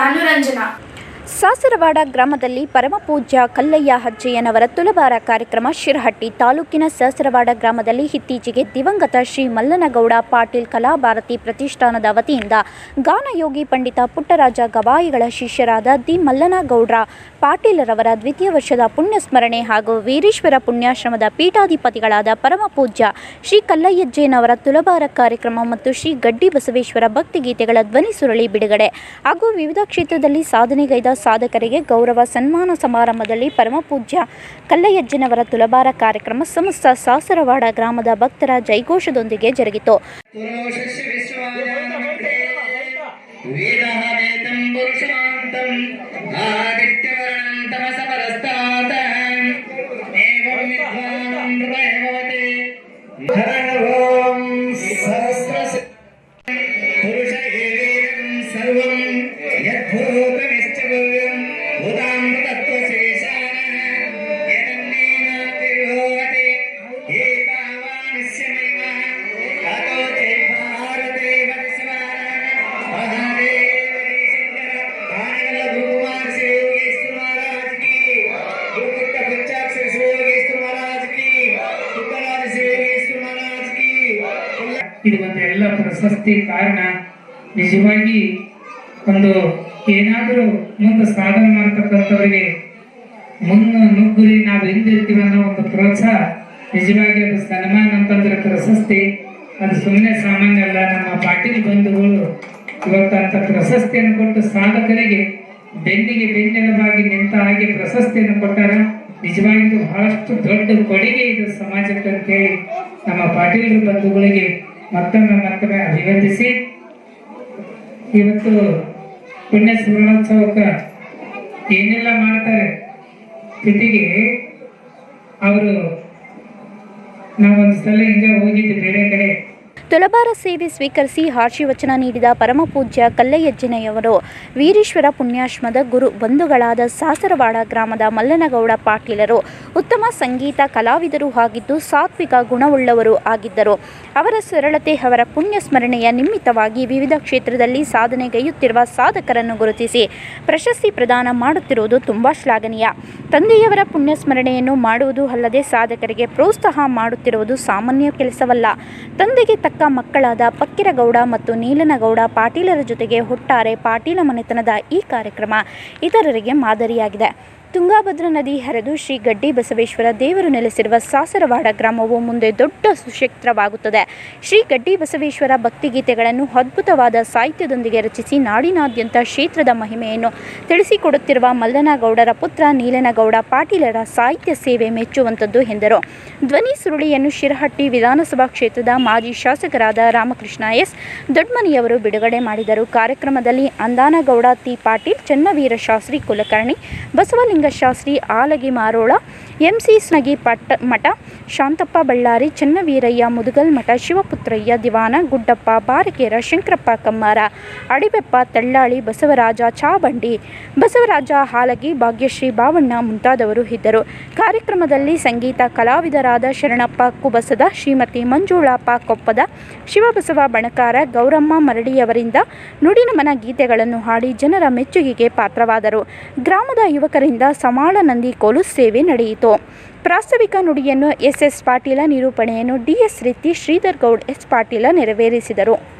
ధనురంజన. ಸಾಸರವಾಡ ಗ್ರಾಮದಲ್ಲಿ ಪರಮಪೂಜ್ಯ ಕಲ್ಲಯ್ಯ ಅಜ್ಜಯ್ಯನವರ ತುಲಬಾರ ಕಾರ್ಯಕ್ರಮ ಶಿರಹಟ್ಟಿ ತಾಲೂಕಿನ ಸಾಸರವಾಡ ಗ್ರಾಮದಲ್ಲಿ ಇತ್ತೀಚೆಗೆ ದಿವಂಗತ ಶ್ರೀ ಮಲ್ಲನಗೌಡ ಪಾಟೀಲ್ ಕಲಾಭಾರತಿ ಪ್ರತಿಷ್ಠಾನದ ವತಿಯಿಂದ ಗಾನಯೋಗಿ ಪಂಡಿತ ಪುಟ್ಟರಾಜ ಗವಾಯಿಗಳ ಶಿಷ್ಯರಾದ ದಿ ಮಲ್ಲನಗೌಡ್ರ ಪಾಟೀಲರವರ ದ್ವಿತೀಯ ವರ್ಷದ ಪುಣ್ಯಸ್ಮರಣೆ ಹಾಗೂ ವೀರೇಶ್ವರ ಪುಣ್ಯಾಶ್ರಮದ ಪೀಠಾಧಿಪತಿಗಳಾದ ಪರಮಪೂಜ್ಯ ಶ್ರೀ ಕಲ್ಲಯ್ಯಜ್ಜಯ್ಯನವರ ತುಲಬಾರ ಕಾರ್ಯಕ್ರಮ ಮತ್ತು ಶ್ರೀ ಗಡ್ಡಿ ಬಸವೇಶ್ವರ ಭಕ್ತಿಗೀತೆಗಳ ಧ್ವನಿ ಸುರಳಿ ಬಿಡುಗಡೆ. ಹಾಗೂ ವಿವಿಧ ಕ್ಷೇತ್ರದಲ್ಲಿ ಸಾಧನೆಗೈದ ಸಾಧಕರಿಗೆ ಗೌರವ ಸನ್ಮಾನ ಸಮಾರಂಭದಲ್ಲಿ ಪರಮಪೂಜ್ಯ ಕಲ್ಲಯ್ಯಜ್ಜನವರ ತುಲಬಾರ ಕಾರ್ಯಕ್ರಮ ಸಮಸ್ತ ಸಾಸರವಾಡ ಗ್ರಾಮದ ಭಕ್ತರ ಜೈಘೋಷದೊಂದಿಗೆ ಜರುಗಿತು. ಪ್ರಶಸ್ತಿ ಕಾರಣ ನಿಜವಾಗಿ ಒಂದು ಏನಾದರೂ ಮುಂದೆ ಸಾಧನೆ ಮಾಡ್ತಕ್ಕಂಥವ್ರಿಗೆ ಮುನ್ನ ನುಗ್ಗುರಿ ನಾವು ಹಿಂದಿರ್ತೀವಿ ಅನ್ನೋ ಒಂದು ಪ್ರೋತ್ಸಾಹ ನಿಜವಾಗಿ ಅದು ಸನ್ಮಾನ ಅಂತಂದ್ರೆ ಪ್ರಶಸ್ತಿ. ಅದು ಸುಮ್ಮನೆ ಸಾಮಾನ್ಯ ಅಲ್ಲ, ನಮ್ಮ ಪಾಟೀಲ್ ಬಂಧುಗಳು ಇವತ್ತು ಅಂತ ಪ್ರಶಸ್ತಿಯನ್ನು ಕೊಟ್ಟು ಸಾಧಕರಿಗೆ ಬೆನ್ನಿಗೆ ಬೆನ್ನೆಲುಬಾಗಿ ನಿಂತ ಹಾಗೆ ಪ್ರಶಸ್ತಿಯನ್ನು ಕೊಟ್ಟಾರ. ನಿಜವಾಗಿ ಬಹಳಷ್ಟು ದೊಡ್ಡ ಕೊಡುಗೆ ಇದು ಸಮಾಜಕ್ಕೆ ಅಂತ ಹೇಳಿ ನಮ್ಮ ಪಾಟೀಲ್ ಬಂಧುಗಳಿಗೆ ಮತ್ತೊಮ್ಮೆ ಮತ್ತೊಮ್ಮೆ ಅಭಿವಂದಿಸಿ ಇವತ್ತು ಪುಣ್ಯ ಸ್ಮರಣೋತ್ಸವಕ್ಕೆ ಏನೆಲ್ಲ ಮಾಡ್ತಾರೆ? ಜೊತೆಗೆ ಅವರು ನಾವೊಂದು ಸಲ ಹಿಂಗೆ ಹೋಗಿದ್ದೆ ಬೇರೆ ಕಡೆ. ತುಲಬಾರ ಸೇವೆ ಸ್ವೀಕರಿಸಿ ಆಶೀರ್ವಚನ ನೀಡಿದ ಪರಮಪೂಜ್ಯ ಕಲ್ಲಯ್ಯಜ್ಜನಯ್ಯವರು, ವೀರೇಶ್ವರ ಪುಣ್ಯಾಶ್ರಮದ ಗುರು ಬಂಧುಗಳಾದ ಸಾಸರವಾಡ ಗ್ರಾಮದ ಮಲ್ಲನಗೌಡ ಪಾಟೀಲರು, ಉತ್ತಮ ಸಂಗೀತ ಕಲಾವಿದರು ಆಗಿದ್ದು ಸಾತ್ವಿಕ ಗುಣವುಳ್ಳವರು ಆಗಿದ್ದರು. ಅವರ ಸರಳತೆ, ಅವರ ಪುಣ್ಯ ಸ್ಮರಣೆಯ ನಿಮಿತ್ತವಾಗಿ ವಿವಿಧ ಕ್ಷೇತ್ರದಲ್ಲಿ ಸಾಧನೆಗೈಯುತ್ತಿರುವ ಸಾಧಕರನ್ನು ಗುರುತಿಸಿ ಪ್ರಶಸ್ತಿ ಪ್ರದಾನ ಮಾಡುತ್ತಿರುವುದು ತುಂಬ ಶ್ಲಾಘನೀಯ. ತಂದೆಯವರ ಪುಣ್ಯ ಸ್ಮರಣೆಯನ್ನು ಮಾಡುವುದು ಅಲ್ಲದೆ ಸಾಧಕರಿಗೆ ಪ್ರೋತ್ಸಾಹ ಮಾಡುತ್ತಿರುವುದು ಸಾಮಾನ್ಯ ಕೆಲಸವಲ್ಲ. ತಂದೆಗೆ ತಕ್ಕ ಮಕ್ಕಳಾದ ಪಕ್ಕಿರಗೌಡ ಮತ್ತು ನೀಲನಗೌಡ ಪಾಟೀಲರ ಜೊತೆಗೆ ಒಟ್ಟಾರೆ ಪಾಟೀಲ ಮನೆತನದ ಈ ಕಾರ್ಯಕ್ರಮ ಇತರರಿಗೆ ಮಾದರಿಯಾಗಿದೆ. ತುಂಗಾಭದ್ರಾ ನದಿ ಹರಿದು ಶ್ರೀ ಗಡ್ಡಿ ಬಸವೇಶ್ವರ ದೇವರು ನೆಲೆಸಿರುವ ಸಾಸರವಾಡ ಗ್ರಾಮವು ಮುಂದೆ ದೊಡ್ಡ ಸುಕ್ಷೇತ್ರವಾಗುತ್ತದೆ. ಶ್ರೀ ಗಡ್ಡಿ ಬಸವೇಶ್ವರ ಭಕ್ತಿಗೀತೆಗಳನ್ನು ಅದ್ಭುತವಾದ ಸಾಹಿತ್ಯದೊಂದಿಗೆ ರಚಿಸಿ ನಾಡಿನಾದ್ಯಂತ ಕ್ಷೇತ್ರದ ಮಹಿಮೆಯನ್ನು ತಿಳಿಸಿಕೊಡುತ್ತಿರುವ ಮಲ್ಲನಗೌಡರ ಪುತ್ರ ನೀಲನಗೌಡ ಪಾಟೀಲರ ಸಾಹಿತ್ಯ ಸೇವೆ ಮೆಚ್ಚುವಂಥದ್ದು ಎಂದರು. ಧ್ವನಿ ಸುರುಳಿಯನ್ನು ಶಿರಹಟ್ಟಿ ವಿಧಾನಸಭಾ ಕ್ಷೇತ್ರದ ಮಾಜಿ ಶಾಸಕರಾದ ರಾಮಕೃಷ್ಣ ಎಸ್ ದೊಡ್ಮನಿಯವರು ಬಿಡುಗಡೆ ಮಾಡಿದರು. ಕಾರ್ಯಕ್ರಮದಲ್ಲಿ ಅಂದಾನಗೌಡ ತಿ ಪಾಟೀಲ್, ಚನ್ನವೀರ ಶಾಸ್ತ್ರಿ ಕುಲಕರ್ಣಿ, ಬಸವಲಿಂಗ ಶಾಸ್ತ್ರಿ ಆಲಗಿ ಮಾರೋಳ ಎಂ ಸಿ ಸ್ನಗಿ ಪಟ್ಟ ಮಠ, ಶಾಂತಪ್ಪ ಬಳ್ಳಾರಿ, ಚನ್ನವೀರಯ್ಯ ಮುದುಗಲ್ ಮಠ, ಶಿವಪುತ್ರಯ್ಯ ದಿವಾನ, ಗುಡ್ಡಪ್ಪ ಬಾರಕೇರ ಶಂಕರಪ್ಪ ಕಮ್ಮಾರ, ಅಡಿಬೆಪ್ಪ ತಳ್ಳಾಳಿ, ಬಸವರಾಜ ಚಾಬಂಡಿ, ಬಸವರಾಜ ಹಾಲಗಿ, ಭಾಗ್ಯಶ್ರೀ ಬಾವಣ್ಣ ಮುಂತಾದವರು ಇದ್ದರು. ಕಾರ್ಯಕ್ರಮದಲ್ಲಿ ಸಂಗೀತ ಕಲಾವಿದರಾದ ಶರಣಪ್ಪ ಕುಬಸದ, ಶ್ರೀಮತಿ ಮಂಜುಳಪ್ಪ ಕೊಪ್ಪದ, ಶಿವಬಸವ ಬಣಕಾರ, ಗೌರಮ್ಮ ಮರಡಿಯವರಿಂದ ನುಡಿನಮನ ಗೀತೆಗಳನ್ನು ಹಾಡಿ ಜನರ ಮೆಚ್ಚುಗೆಗೆ ಪಾತ್ರವಾದರು. ಗ್ರಾಮದ ಯುವಕರಿಂದ ಸಮಾಳ ನಂದಿ ಕೋಲು ಸೇವೆ ನಡೆಯಿತು. ಪ್ರಾಸ್ತಾವಿಕ ನುಡಿಯನ್ನು ಎಸ್ ಎಸ್ ಪಾಟೀಲ ನಿರೂಪಣೆಯನ್ನು ಡಿಎಸ್ ರೀತಿ ಶ್ರೀಧರ್ ಗೌಡ್ ಎಸ್ ಪಾಟೀಲ ನೆರವೇರಿಸಿದರು.